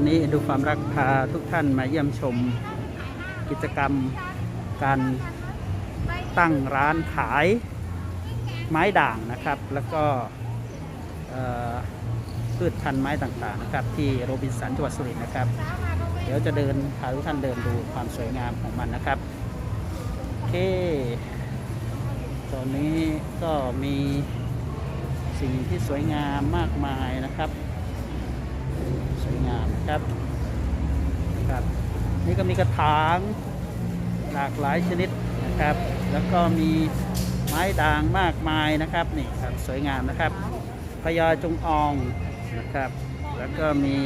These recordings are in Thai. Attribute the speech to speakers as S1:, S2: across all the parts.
S1: วันนี้ดูความรักพาทุกท่านมาเยี่ยมชมกิจกรรมการตั้งร้านขายไม้ด่างนะครับ แล้วก็พืชพันธุ์ไม้ต่างๆนะครับที่โรบินสันจังหวัดสุรินทร์นะครับ เดี๋ยวจะเดินพาทุกท่านเดินดูความสวยงามของมันนะครับโอเคตอนนี้ก็มีสิ่งที่สวยงามมากมายนะครับ สวยงามนะครับครับ นี่ก็มีกระถางหลากหลายชนิดนะครับ แล้วก็มีไม้ด่างมากมายนะครับนี่ครับสวยงามนะครับพญาจงอองนะครับ แล้วก็มี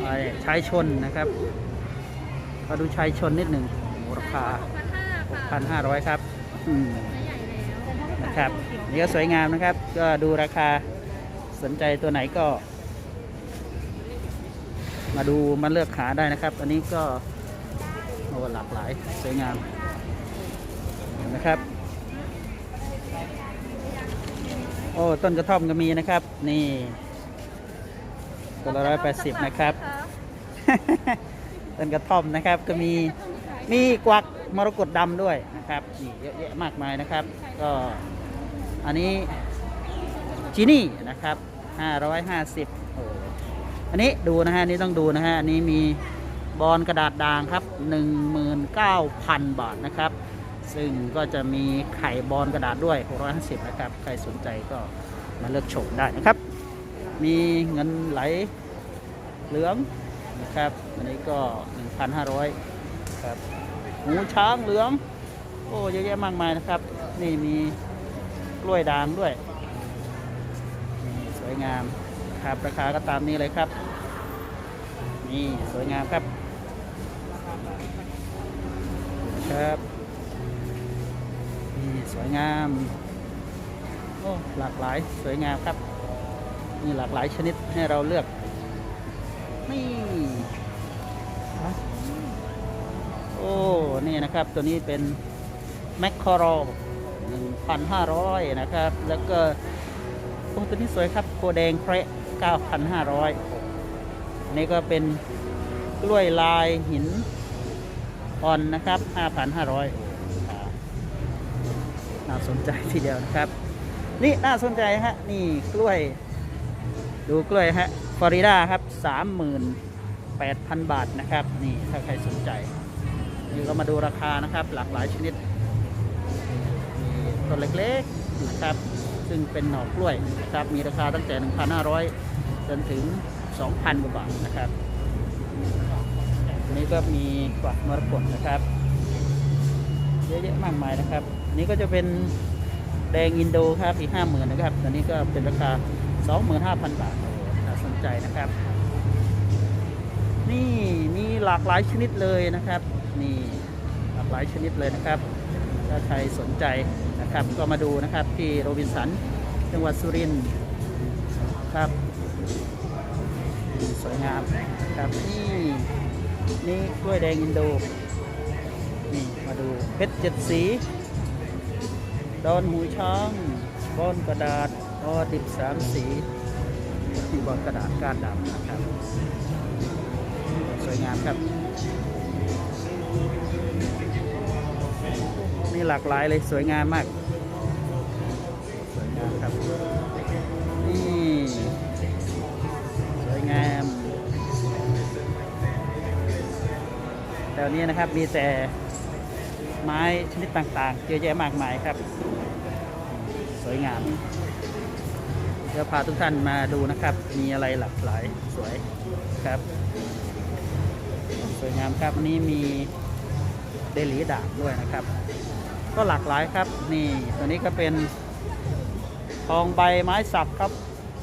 S1: อะไรชายชนนะครับมาดูชายชนนิดหนึ่งโอ้ราคา6,500 ครับอืมนะครับนี่ก็สวยงามนะครับ ก็ดูราคาสนใจตัวไหนก็ มาดูมาเลือกขาได้นะครับ อันนี้ก็โอ้หลากหลายสวยงามนะครับ โอ้ต้นกระท่อมก็มีนะครับ นี่ตัวละร้อยแปดสิบนะครับ ต้นกระท่อมนะครับก็มีมีกวักมรกตดำด้วยนะครับนี่เยอะแยะมากมายนะครับ ก็อันนี้จีนี่นะครับ550โอ้ อันนี้ดูนะฮะนนี้ต้องดูนะฮะอันนี้มีบอลกระดาษด่างครับ 19,000 บาทนะครับ ซึ่งก็จะมีไข่บอลกระดาษด้วย 650 นะครับ ใครสนใจก็มาเลือกชมได้นะครับ มีเงินไหลเหลืองนะครับ อันนี้ก็ 1,500 ครับหูช้างเหลือง โอ้เยอะแยะมากมายนะครับ นี่มีกล้วยด่างด้วย สวยงาม ครับ ราคาก็ตามนี้เลยครับ นี่สวยงามครับครับนี่สวยงามโอ้หลากหลายสวยงามครับมีหลากหลายชนิดให้เราเลือกนี่โอ้นี่นะครับตัวนี้เป็นแมคคอรอ1,500 นะครับ แล้วก็โอ้ตัวนี้สวยครับโคแดงแคระ 9,500นนี้ก็เป็นกล้วยลายหินอ่อนนะครับ 5,500 น่าสนใจทีเดียวนะครับ นี่น่าสนใจฮะ นี่กล้วย ดูกล้วยฮะ ฟลอริดาครับ 38,000 บาทนะครับ นี่ถ้าใครสนใจนี่เรามาดูราคานะครับ หลากหลายชนิดต้นเล็กๆนะครับ ซึ่งเป็นหน่อกล้วยนะครับมีราคาตั้งแต่ 1,500 จนถึง 2,000 กว่าบาทนะครับนี้ก็มีกวักมรกตนะครับเยอะแยะมากมายนะครับ นี้ก็จะเป็นแดงอินโดครับอีก50,000นนะครับอันนี้ก็เป็นราคา 25,000 บาทน่าสนใจนะครับ นี่มีหลากหลายชนิดเลยนะครับ นี่หลากหลายชนิดเลยนะครับ ถ้าใครสนใจ นะครับ ก็มาดูนะครับที่โรบินสันจังหวัดสุรินทร์ครับ สวยงามครับนี่นี่กล้วยแดงอินโดนี่มาดูเพชรเจ็ดสี ดอนหูช้างบอนกระดาษออติดสามสีที่บอนกระดาษก้านดำนะครับ สวยงามครับนี่หลากหลายเลยสวยงามมาก ครับนี่สวยงามแต่วันนี้นะครับมีแต่ไม้ชนิดต่างๆเยอะแยะมากมายครับ สวยงามเดี๋ยวพาทุกท่านมาดูนะครับ มีอะไรหลากหลายสวยครับ สวยงามครับนนี้มีเดลีด่างด้วยนะครับ ก็หลากหลายครับ นี่ตัวนี้ก็เป็น ทองใบไม้สักครับ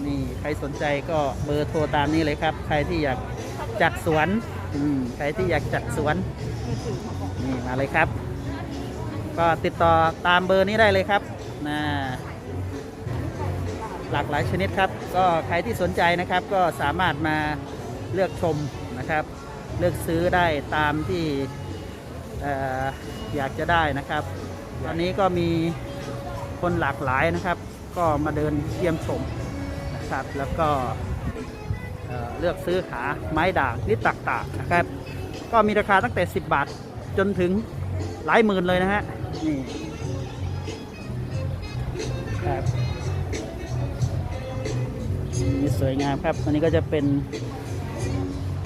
S1: นี่ใครสนใจก็เบอร์โทรตามนี้เลยครับ ใครที่อยากจัดสวนอืมใครที่อยากจัดสวนนี่มาเลยครับ ก็ติดต่อตามเบอร์นี้ได้เลยครับนะหลากหลายชนิดครับ ก็ใครที่สนใจนะครับ ก็สามารถมาเลือกชมนะครับ เลือกซื้อได้ตามที่เอ่ออยากจะได้นะครับตอนนี้ก็มีคนหลากหลายนะครับ ก็มาเดินเยี่ยมชมนะครับ แล้วก็เอ่อเลือกซื้อหาไม้ด่างนิดต่างๆนะครับ ก็มีราคาตั้งแต่ 10 บาทจนถึงหลายหมื่นเลยนะฮะนี่ครับนี่สวยงามครับอันนี้ก็จะเป็น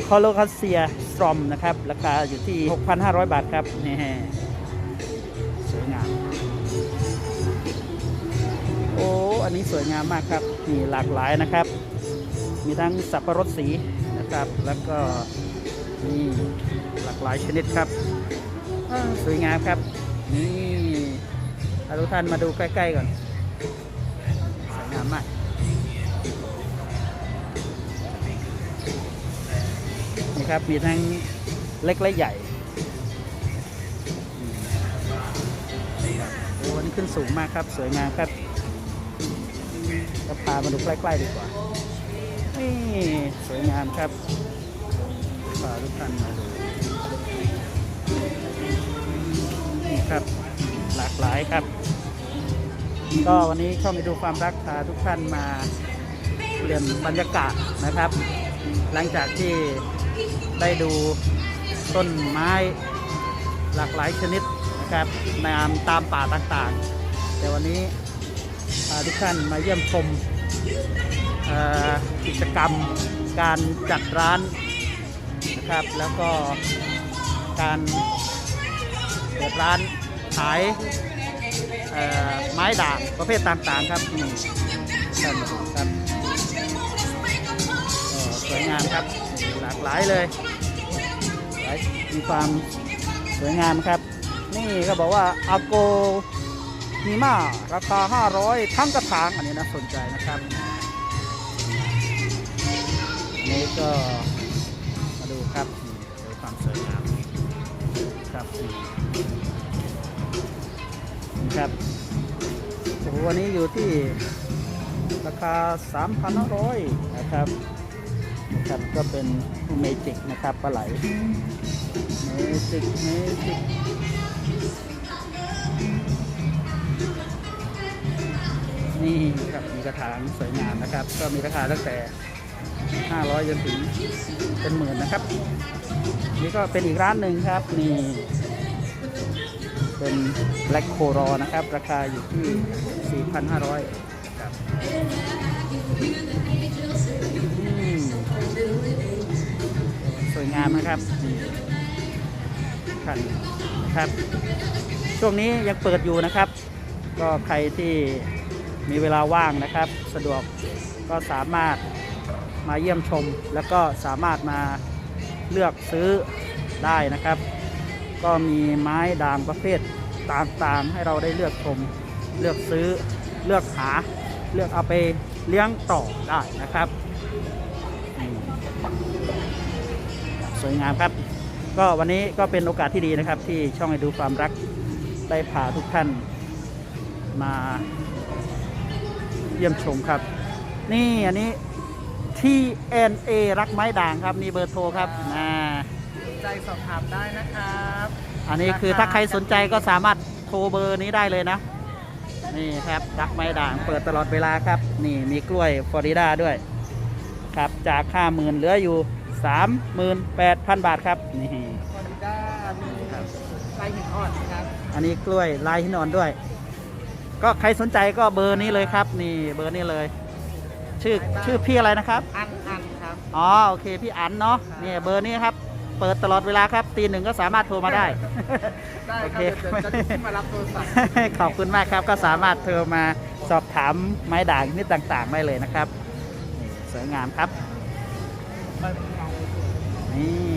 S1: คอโลคาเซียสตรอมนะครับ ราคาอยู่ที่ 6,500 บาทครับนี่สวยงาม นี้สวยงามมากครับนี่หลากหลายนะครับ มีทั้งสับปะรดสีนะครับ แล้วก็นี่หลากหลายชนิดครับสวยงามครับนี่เอาทุกท่านมาดูใกล้ๆก่อนสวยงามมากนี่ครับมีทั้งเล็กและใหญ่อืมครับโอ้อันนี้ขึ้นสูงมากครับ สวยงามครับ จะพามาดูใกล้ ๆ ดีกว่า นี่สวยงามครับพาทุกท่านมาดูนี่ครับหลากหลายครับ ก็วันนี้เข้าไปดูความรักพาทุกท่านมาเปลี่ยนบรรยากาศนะครับ หลังจากที่ได้ดูต้นไม้หลากหลายชนิดนะครับในตามป่าต่างๆ แต่วันนี้ พาทุกท่านมาเยี่ยมชมกิจกรรมการจัดร้านนะครับ แล้วก็การเปิดร้านขายไม้ด่างประเภทต่างๆครับนี่ท่านครับสวยงามครับหลากหลายเลยมีความสวยงามครับ นี่ก็บอกว่าอาโก นีมาราคา 500 ทั้งกระถางอันนี้นะสนใจนะครับอันนี้ก็มาดูครับนี่ดูความสวยงามครับครับโอ้วันนี้อยู่ที่ราคา 3,500 นะครับนะครับก็เป็นเมจิกนะครับปลาไหลเมจิกเมจิก นี่ครับมีกระถางสวยงามนะครับ ก็มีราคาตั้งแต่ 500จนถึงเป็นหมื่นนะครับ นี่ก็เป็นอีกร้านหนึ่งครับนี่เป็น Black c o r a นะครับ ราคาอยู่ที่ 4,500ครับอืมสวยงามนะครับนี่ขันครับ ช่วงนี้ยังเปิดอยู่นะครับ ก็ใครที่ มีเวลาว่างนะครับ สะดวกก็สามารถมาเยี่ยมชม แล้วก็สามารถมาเลือกซื้อได้นะครับ ก็มีไม้ด่างประเภทต่างๆ ให้เราได้เลือกชม เลือกซื้อเลือกหา เลือกเอาไปเลี้ยงต่อได้นะครับ สวยงามครับ ก็วันนี้ก็เป็นโอกาสที่ดีนะครับ ที่ช่องไอดูความรักได้พาทุกท่านมา เยี่ยมชมครับ นี่อันนี้ TNA รักไม้ด่างครับนี่เบอร์โทรครับอ่า
S2: ใจสอบถามได้นะครับ
S1: อันนี้คือ
S2: ราคา
S1: ถ้าใครสนใจก็สามารถโทรเบอร์นี้ได้เลยนะ นี่ครับรักไม้ด่างเปิดตลอดเวลาครับ นี่มีกล้วยฟลอริดาด้วย ครับจาก50,000เหลืออยู่38,000บาทครับนี่
S2: ฟลอริดามีลายหินอ่อนครับ
S1: อันนี้กล้วยลายหินอ่อนด้วย ก็ใครสนใจก็เบอร์นี้เลยครับ นี่เบอร์นี้เลย ชื่อชื่อพี่อะไรนะครับ
S2: อันอันครับ
S1: อ๋อโอเคพี่อันเนาะเนี่ยเบอร์นี้ครับ เปิดตลอดเวลาครับตีหนึ่งก็สามารถโทรมาได้
S2: ได้
S1: โอ
S2: ค
S1: เค
S2: รับเดี๋ยวจะขึ้นมารับโทรศัพท์
S1: ขอบคุณมากครับก็สามารถโทรมาสอบถามไม้ด่างชนิดต่างๆได้เลยนะครับนี่สวยงามครับนี่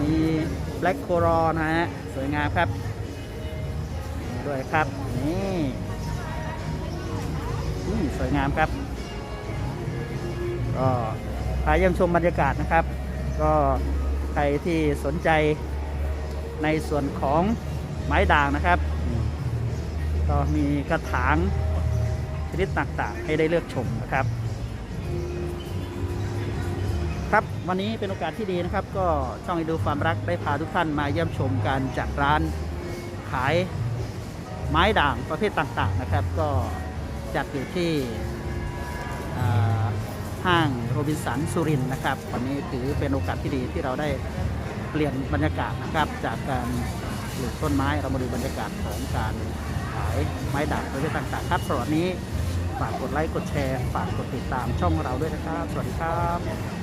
S1: มีแบล็กโครอนะฮะสวยงามครับนี่ ด้วยครับ นี่อืมสวยงามครับ ก็พาเยี่ยมชมบรรยากาศนะครับ ก็ใครที่สนใจในส่วนของไม้ด่างนะครับอืมก็มีกระถางชนิดต่างๆ ให้ได้เลือกชมนะครับ ครับวันนี้เป็นโอกาสที่ดีนะครับ ก็ช่องไอดูความรักได้พาทุกท่านมาเยี่ยมชมการจัดร้านขาย ไม้ด่างประเภทต่างๆนะครับ ก็จัดอยู่ที่ห้างโรบินสันสุรินทร์นะครับ วันนี้ถือเป็นโอกาสที่ดีที่เราได้เปลี่ยนบรรยากาศนะครับ จากการปลูกต้นไม้เรามาดูบรรยากาศของการขายไม้ด่างประเภทต่างๆ ครับสำหรับนี้ฝากกดไลค์กดแชร์ฝากกดติดตามช่องเราด้วยนะครับ สวัสดีครับ